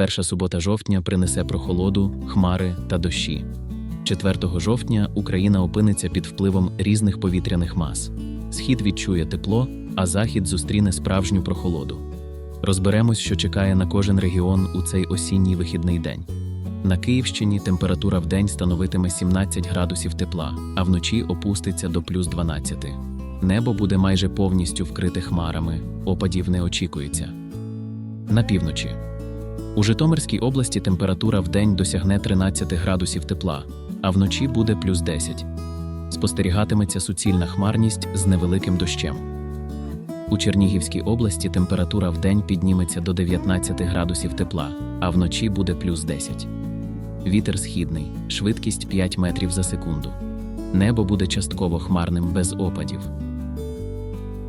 Перша субота жовтня принесе прохолоду, хмари та дощі. 4 жовтня Україна опиниться під впливом різних повітряних мас. Схід відчує тепло, а захід зустріне справжню прохолоду. Розберемось, що чекає на кожен регіон у цей осінній вихідний день. На Київщині температура в день становитиме 17 градусів тепла, а вночі опуститься до плюс 12. Небо буде майже повністю вкрите хмарами, опадів не очікується. На півночі. У Житомирській області температура в день досягне 13 градусів тепла, а вночі буде плюс 10. Спостерігатиметься суцільна хмарність з невеликим дощем. У Чернігівській області температура в день підніметься до 19 градусів тепла, а вночі буде плюс 10. Вітер східний, швидкість 5 метрів за секунду. Небо буде частково хмарним без опадів.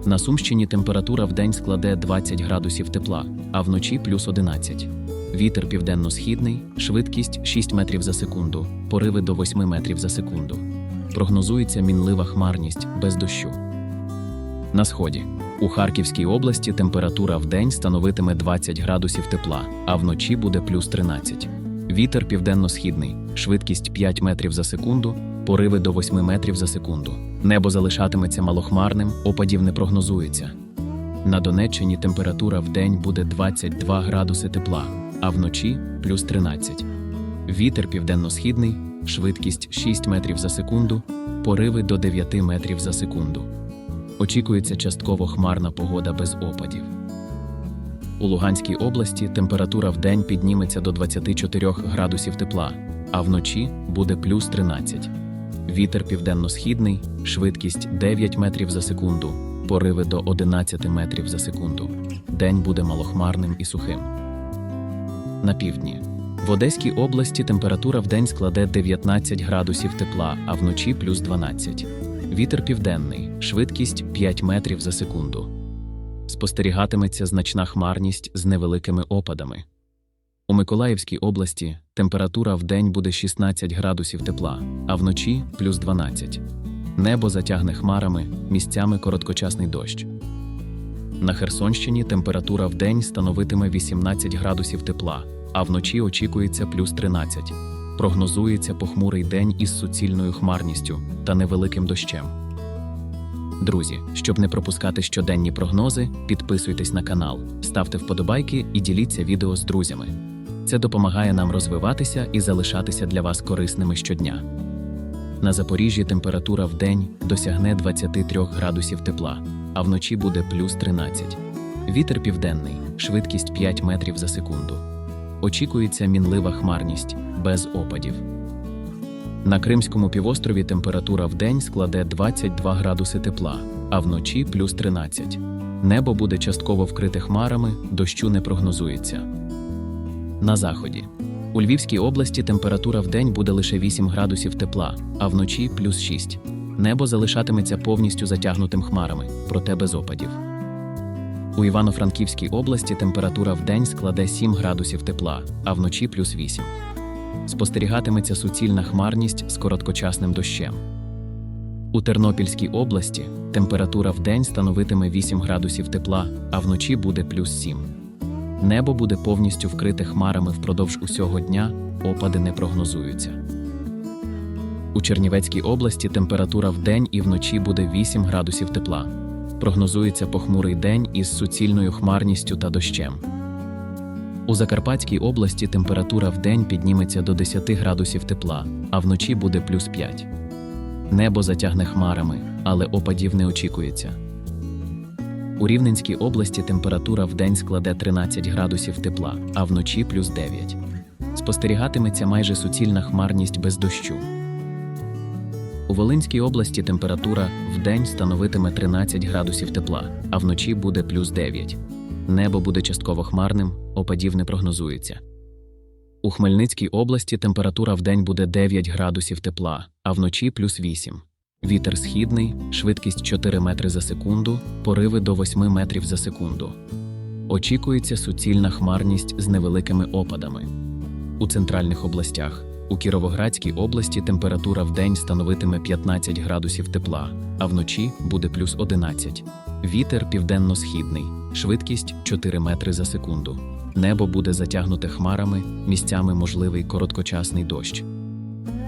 На Сумщині температура в день складе 20 градусів тепла, а вночі плюс 11. Вітер південно-східний, швидкість 6 метрів за секунду, пориви до 8 метрів за секунду. Прогнозується мінлива хмарність без дощу. На сході. У Харківській області температура в день становитиме 20 градусів тепла, а вночі буде плюс 13. Вітер південно-східний, швидкість 5 метрів за секунду, пориви до 8 метрів за секунду. Небо залишатиметься малохмарним, опадів не прогнозується. На Донеччині температура в день буде 22 градуси тепла, а вночі плюс 13. Вітер південно-східний, швидкість 6 метрів за секунду, пориви до 9 метрів за секунду. Очікується частково хмарна погода без опадів. У Луганській області температура в день підніметься до 24 градусів тепла, а вночі буде плюс 13. Вітер південно-східний, швидкість 9 метрів за секунду, пориви до 11 метрів за секунду. День буде малохмарним і сухим. На півдні. В Одеській області температура в день складе 19 градусів тепла, а вночі плюс 12. Вітер південний, швидкість 5 метрів за секунду. Спостерігатиметься значна хмарність з невеликими опадами. У Миколаївській області температура в день буде 16 градусів тепла, а вночі плюс 12. Небо затягне хмарами, місцями короткочасний дощ. На Херсонщині температура в день становитиме 18 градусів тепла, а вночі очікується плюс 13. Прогнозується похмурий день із суцільною хмарністю та невеликим дощем. Друзі, щоб не пропускати щоденні прогнози, підписуйтесь на канал, ставте вподобайки і діліться відео з друзями. Це допомагає нам розвиватися і залишатися для вас корисними щодня. На Запоріжжі температура в день досягне 23 градусів тепла, а вночі буде плюс 13. Вітер південний, швидкість 5 метрів за секунду. Очікується мінлива хмарність без опадів. На Кримському півострові температура в день складе 22 градуси тепла, а вночі плюс 13. Небо буде частково вкрите хмарами, дощу не прогнозується. На заході. У Львівській області температура в день буде лише 8 градусів тепла, а вночі плюс 6. Небо залишатиметься повністю затягнутим хмарами, проте без опадів. У Івано-Франківській області температура в день складе 7 градусів тепла, а вночі плюс 8. Спостерігатиметься суцільна хмарність з короткочасним дощем. У Тернопільській області температура в день становитиме 8 градусів тепла, а вночі буде плюс 7. Небо буде повністю вкрите хмарами впродовж усього дня, опади не прогнозуються. У Чернівецькій області температура в день і вночі буде 8 градусів тепла. Прогнозується похмурий день із суцільною хмарністю та дощем. У Закарпатській області температура в день підніметься до 10 градусів тепла, а вночі буде плюс 5. Небо затягне хмарами, але опадів не очікується. У Рівненській області температура в день складе 13 градусів тепла, а вночі плюс 9. Спостерігатиметься майже суцільна хмарність без дощу. У Волинській області температура в день становитиме 13 градусів тепла, а вночі буде плюс 9. Небо буде частково хмарним, опадів не прогнозується. У Хмельницькій області температура в день буде 9 градусів тепла, а вночі плюс 8. Вітер східний, швидкість 4 метри за секунду, пориви до 8 метрів за секунду. Очікується суцільна хмарність з невеликими опадами. У центральних областях. У Кіровоградській області температура в день становитиме 15 градусів тепла, а вночі буде плюс 11. Вітер південно-східний, швидкість 4 метри за секунду. Небо буде затягнуте хмарами, місцями можливий короткочасний дощ.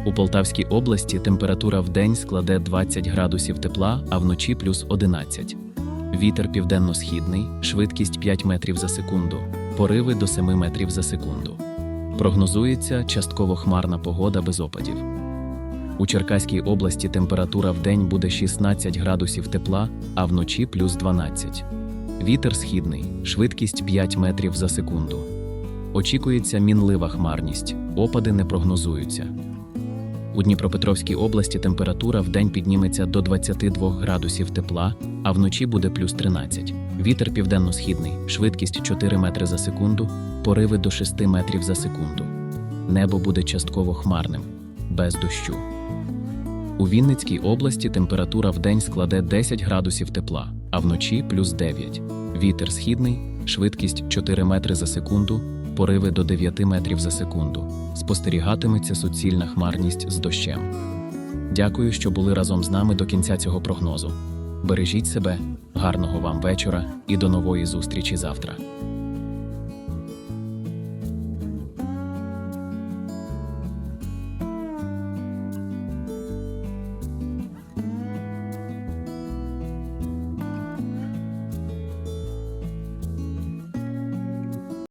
У Полтавській області температура в день складе 20 градусів тепла, а вночі плюс 11. Вітер південно-східний, швидкість 5 метрів за секунду, пориви до 7 метрів за секунду. Прогнозується частково хмарна погода без опадів. У Черкаській області температура в день буде 16 градусів тепла, а вночі плюс 12. Вітер східний, швидкість 5 метрів за секунду. Очікується мінлива хмарність, опади не прогнозуються. У Дніпропетровській області температура в день підніметься до 22 градусів тепла, а вночі буде плюс 13. Вітер південно-східний, швидкість 4 метри за секунду, пориви до 6 метрів за секунду. Небо буде частково хмарним, без дощу. У Вінницькій області температура в день складе 10 градусів тепла, а вночі плюс 9. Вітер східний, швидкість 4 метри за секунду, пориви до 9 метрів за секунду. Спостерігатиметься суцільна хмарність з дощем. Дякую, що були разом з нами до кінця цього прогнозу. Бережіть себе, гарного вам вечора і до нової зустрічі завтра.